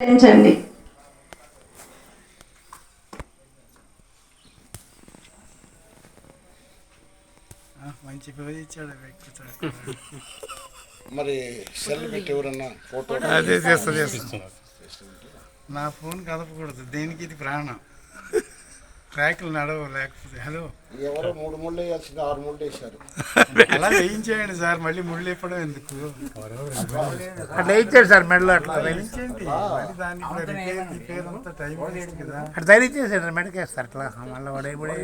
ధరించండి ఆ, మంచి పేరు ఇచ్చాడు వ్యక్తి మరి సెల్ పెట్టి ఎవరన్నా ఫోటో అదే చేస్తా చేస్తా. నా ఫోన్ కదపకూడదు. దేనికి ఇది ప్రాణం? ట్రాక్లు నడవు లేకపోతే. హలో? ఎవరో మూడు ముళ్ళు వేయాల్సింది ఆరు ముళ్ళు వేశారు. అలా వేయించేయండి సార్ మళ్ళీ ముళ్ళు ఇప్పడం ఎందుకు? అట్లా ఇచ్చాడు సార్ మెడలో అట్లా. వేయించండి మళ్ళీ దానికి కూడా రిపేర్ రిపేర్ అంతా టైం వేస్ట్ కదా. అట్లా ధైర్యం మెడకేస్తారు అట్లా. మళ్ళీ వాడే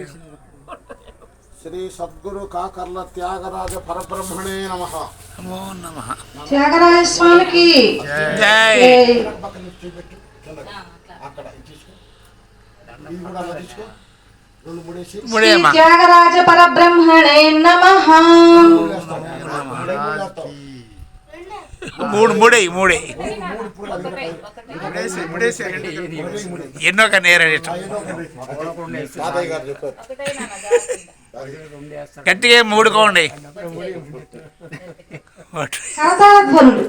శ్రీ సద్గురు కాకర్ల త్యాగరాజ పరబ్రహ్మణే నమ. నమో నమ. త్యాగరాజ స్వామికి జై జై. అక్కడ ఇది తీసుకో ఇది కూడా అలా తీసుకో రెండు మూడేసి శ్రీ ముడేమా త్యాగరాజ పరబ్రహ్మణే నమః. మూడే మూడు. మూడు ఎన్నో కానీ నేరేడు ఏదో ఒకటి. తాతయ్య గారు చెప్పారు గట్టిగా మూడుకోండి. కరతాళధ్వనులు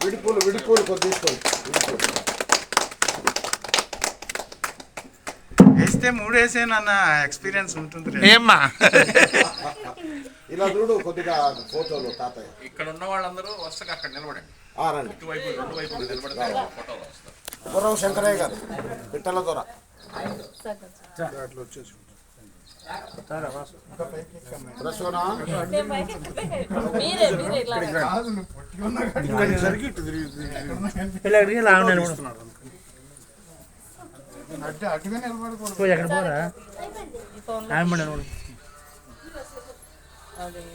విడిపూలు విడిపూలు కొద్ది తీసుకోండి విడిపూలు. వేస్తే మూడు వేసేనన్న ఎక్స్పీరియన్స్ ఉంటుంది ఏమ్మా? ఇలా చూడు కొద్దిగా ఫోటోలు తాతయ్య. ఇక్కడ ఉన్న వాళ్ళందరూ వరుసగా అక్కడ నిలబడండి. ఆ, రండి. ఇటువైపు రెండు వైపులు నిలబడితే ఫోటోలు వస్తారు గుర్రం శంకరయ్య గారు పిట్టల దొర. ప్రసూన? మీరే మీరే ఇట్లా. అక్కడ పోరా?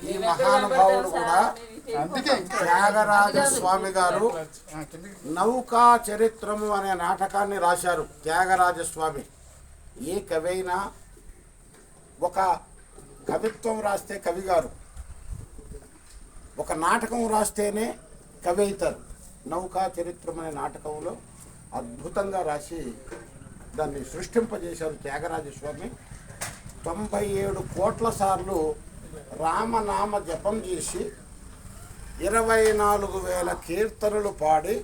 ఈ మహానుభావుడు కూడా త్యాగరాజ స్వామి గారు నౌకా చరిత్రము అనే నాటకాన్ని రాశారు త్యాగరాజ స్వామి. ఏ కవైనా ఒక కవిత్వం రాస్తే కవి గారు. ఒక నాటకం రాస్తేనే కవి అవుతారు. నౌకా చరిత్రం అనే నాటకంలో అద్భుతంగా రాసి దాన్ని సృష్టింపజేశారు త్యాగరాజస్వామి తొంభై ఏడు కోట్ల సార్లు రామనామ జపం చేసి ఇరవై నాలుగు వేల కీర్తనలు పాడి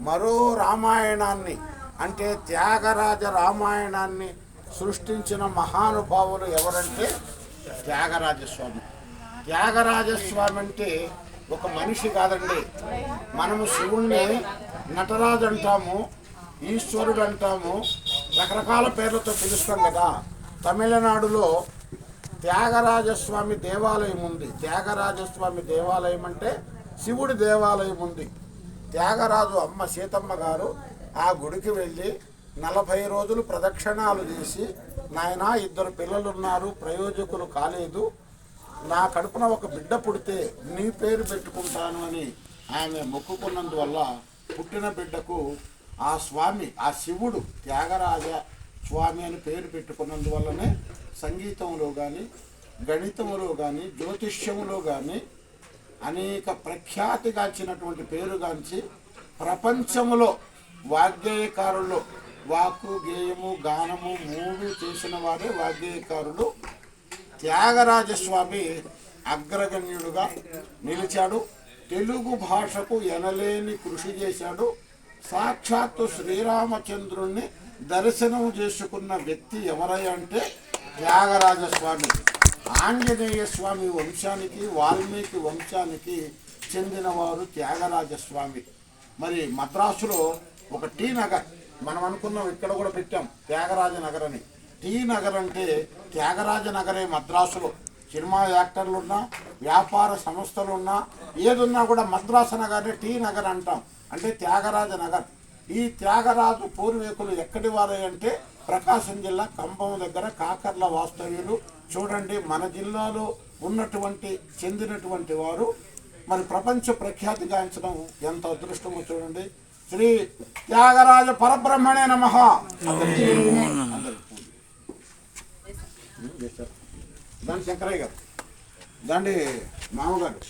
మరో రామాయణాన్ని అంటే త్యాగరాజ రామాయణాన్ని సృష్టించిన మహానుభావులు ఎవరంటే త్యాగరాజస్వామి త్యాగరాజస్వామి అంటే ఒక మనిషి కాదండి. మనము శివుణ్ణి నటరాజు అంటాము ఈశ్వరుడు అంటాము రకరకాల పేర్లతో పిలుస్తాం కదా. తమిళనాడులో త్యాగరాజస్వామి దేవాలయం ఉంది. త్యాగరాజస్వామి దేవాలయం అంటే శివుడి దేవాలయం ఉంది. త్యాగరాజు అమ్మ సీతమ్మ గారు ఆ గుడికి వెళ్ళి నలభై రోజులు ప్రదక్షిణాలు చేసి నాయన ఇద్దరు పిల్లలున్నారు ప్రయోజకులు కాలేదు. నా కడుపున ఒక బిడ్డ పుడితే నీ పేరు పెట్టుకుంటాను అని ఆమె మొక్కుకున్నందువల్ల పుట్టిన బిడ్డకు ఆ స్వామి ఆ శివుడు త్యాగరాజ స్వామి అని పేరు పెట్టుకున్నందువల్లనే సంగీతంలో కానీ గణితంలో కానీ జ్యోతిష్యములో కానీ అనేక ప్రఖ్యాతిగాంచినటువంటి పేరుగాంచి ప్రపంచములో వాగ్గేయకారుల్లో వాక్కు గేయము గానము మూడు చేసిన వారే వాగ్గేయకారుడు త్యాగరాజస్వామి అగ్రగణ్యుడుగా నిలిచాడు. తెలుగు భాషకు ఎనలేని కృషి చేశాడు. సాక్షాత్తు శ్రీరామచంద్రుణ్ణి దర్శనం చేసుకున్న వ్యక్తి ఎవరై అంటే త్యాగరాజస్వామి. ఆంజనేయ స్వామి వంశానికి వాల్మీకి వంశానికి చెందినవారు త్యాగరాజస్వామి. మరి మద్రాసులో ఒక టీ నగర్ మనం అనుకున్నాం ఇక్కడ కూడా పెట్టాం త్యాగరాజ నగర్ అని టీ నగర్ అంటే త్యాగరాజ నగరే మద్రాసులో. సినిమా యాక్టర్లు ఉన్నా వ్యాపార సంస్థలు ఉన్నా ఏదున్నా కూడా మద్రాసు నగర్ని టీ నగర్ అంటాం. అంటే త్యాగరాజ నగర్. ఈ త్యాగరాజు పూర్వీకులు ఎక్కడి వారే అంటే ప్రకాశం జిల్లా కంభం దగ్గర కాకర్ల వాస్తవ్యులు. చూడండి మన జిల్లాలో ఉన్నటువంటి చెందినటువంటి వారు. మరి ప్రపంచ ప్రఖ్యాతిగాంచడం ఎంత అదృష్టమో చూడండి. శ్రీ త్యాగరాజ పరబ్రహ్మణే నమ. దాని శంకరయ్య గారు. దాండి మామగారు.